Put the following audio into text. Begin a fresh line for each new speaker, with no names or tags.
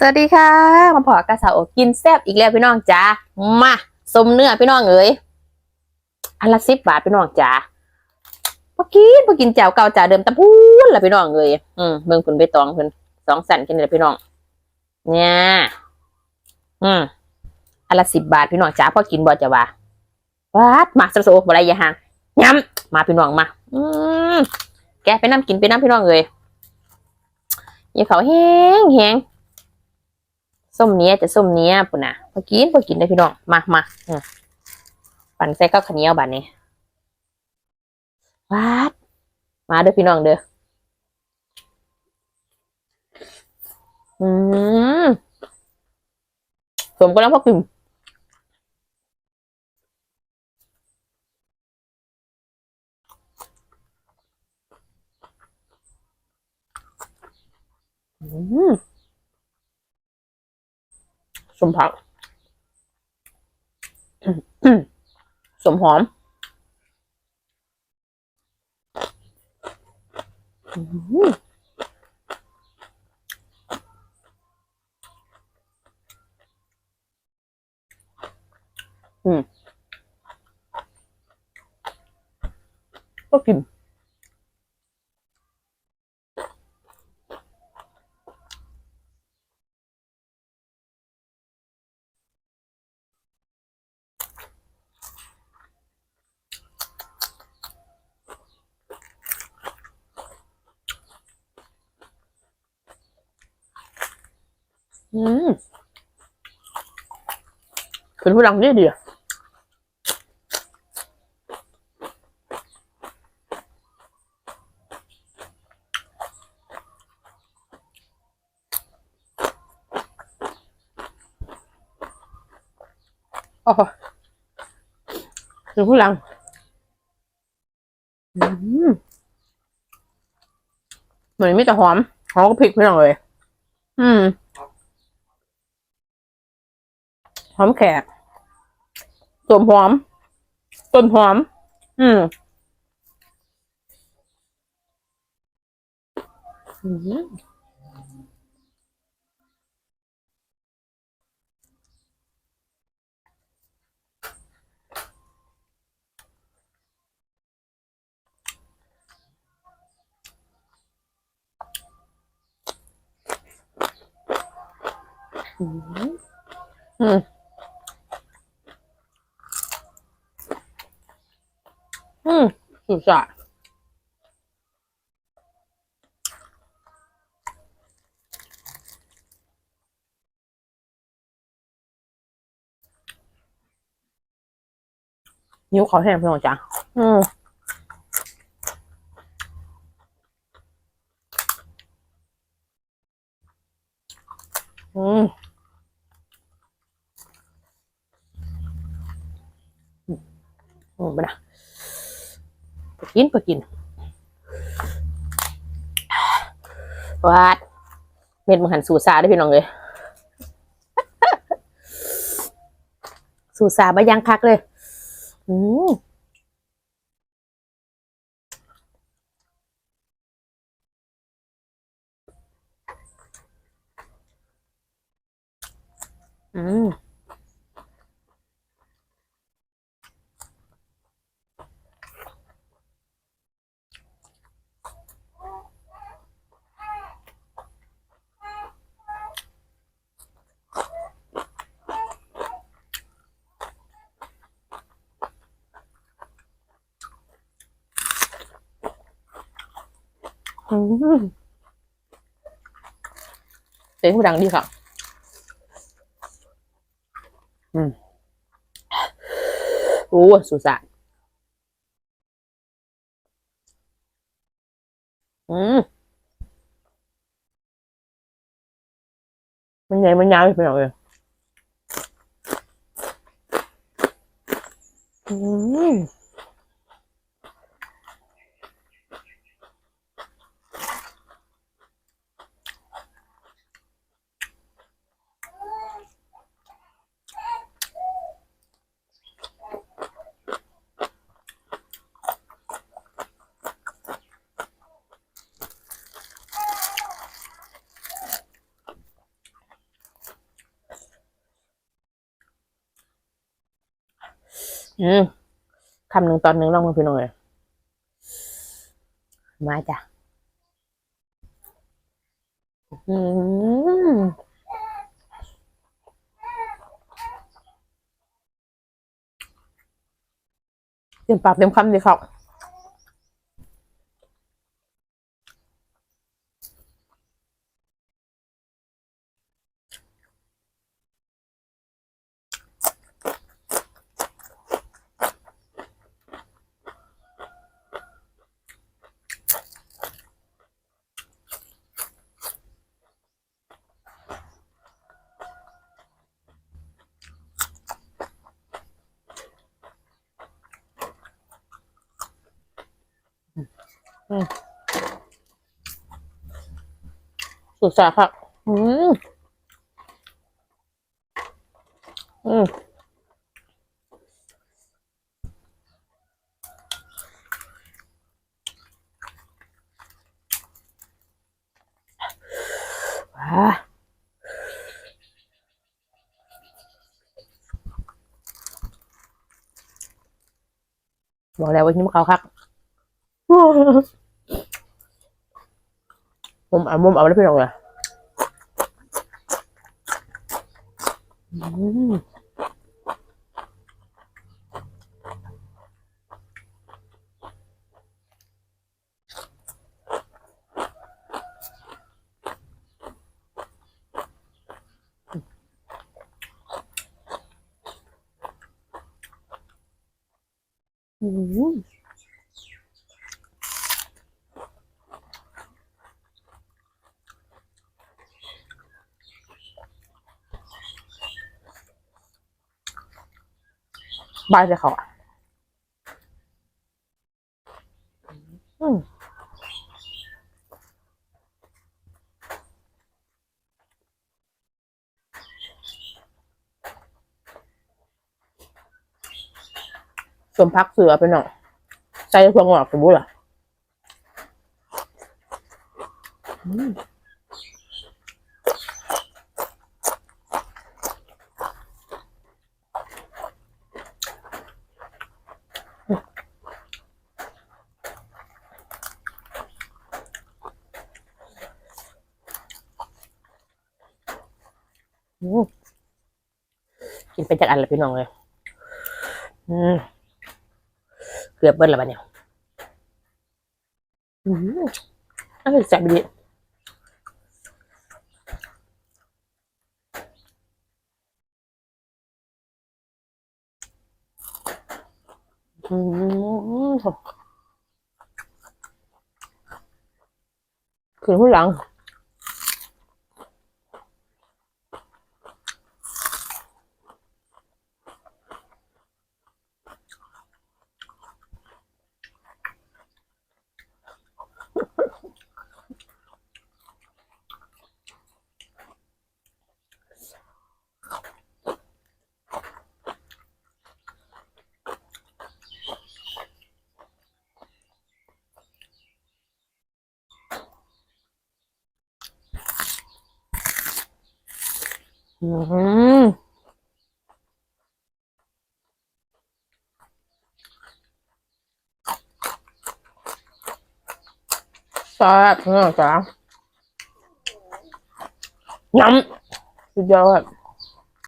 สวัสดีค่ะมาพอกระสาวกินแซ่บอีกแล้วพี่น้องจ๋ามาสมเนื้อพี่น้องเอ๋ยอันละสิบบาทพี่น้องจ๋าพอกินพอกินแจ่วเก่าจ๋าเดิมตะพูนละพี่น้องเอ๋ยอืมเบิ่งคุณใบตองเพิ่นสองสันกินเลยพี่น้อง เนี่ยอืมอันละสิบบาทพี่น้องจ๋าพอกินบ่จะว่าวัดมาสับโซบ่ไรอย่าห่างย้ำมาพี่น้องมา อืมแกไปน้ำกินไปน้ำพี่น้องเอ๋ยยี่เขาแห้งแห้ง ส้มเนี้ยจะส้มเนี้ยปุ่นน่ะพอกินพอกินได้พี่น้องมามาอืมปั่นใส่ข้าวขเนียวบานนี้วาดมาเด้อพี่น้องเด้ออืมสมก็แล้วพอกินอืม สมผักสมหอมอืมอืมก็กิน อืมเป็นผู้ดังนี่ดีอะโอ้โหเป็นผู้ดังอืมเหมือนมีแต่หอมหอมก็พริกพี่น้องเลย อืม หอมแขกสวมหอม ต้นหอม อืมอืมอืม อืมอืมสุดยอดนิ้วเขาแห้งพี่น้องจ้ะอืมอืมอืมไปนะไป กินไปกินวาดเม็ดมันหันสูซาได้พี่น้องเลย สูซาบะยังคักเลย อืมอืม เสียงผู้ดังดีค่ะ อืมโอ้สุสานอืมมันใหญ่มันยาวไปหน่อยเลยอืม อืมคำหนึ่งตอนหนึ่งลองมาพี่น้องเลยมาจ้ะอืมเต็มปากเต็มคำดีครับ สุดสาครับอืมอืมว้าบอกแล้วว่าหิมเขาครับ เอามุมเอาแล้วพี่น้องเลยอืม อืมบายเลยเขาอะอืมสมพักเสือไปหน่อยใจพวงหอ กินไปจากอันละพี่น้องเลยเกือบเบิ้ลแล้วบัดเนี่ยอืมน่าจะแซ่บดีอืมขึ้นหัวหลัง อืมแซ่บเนาะ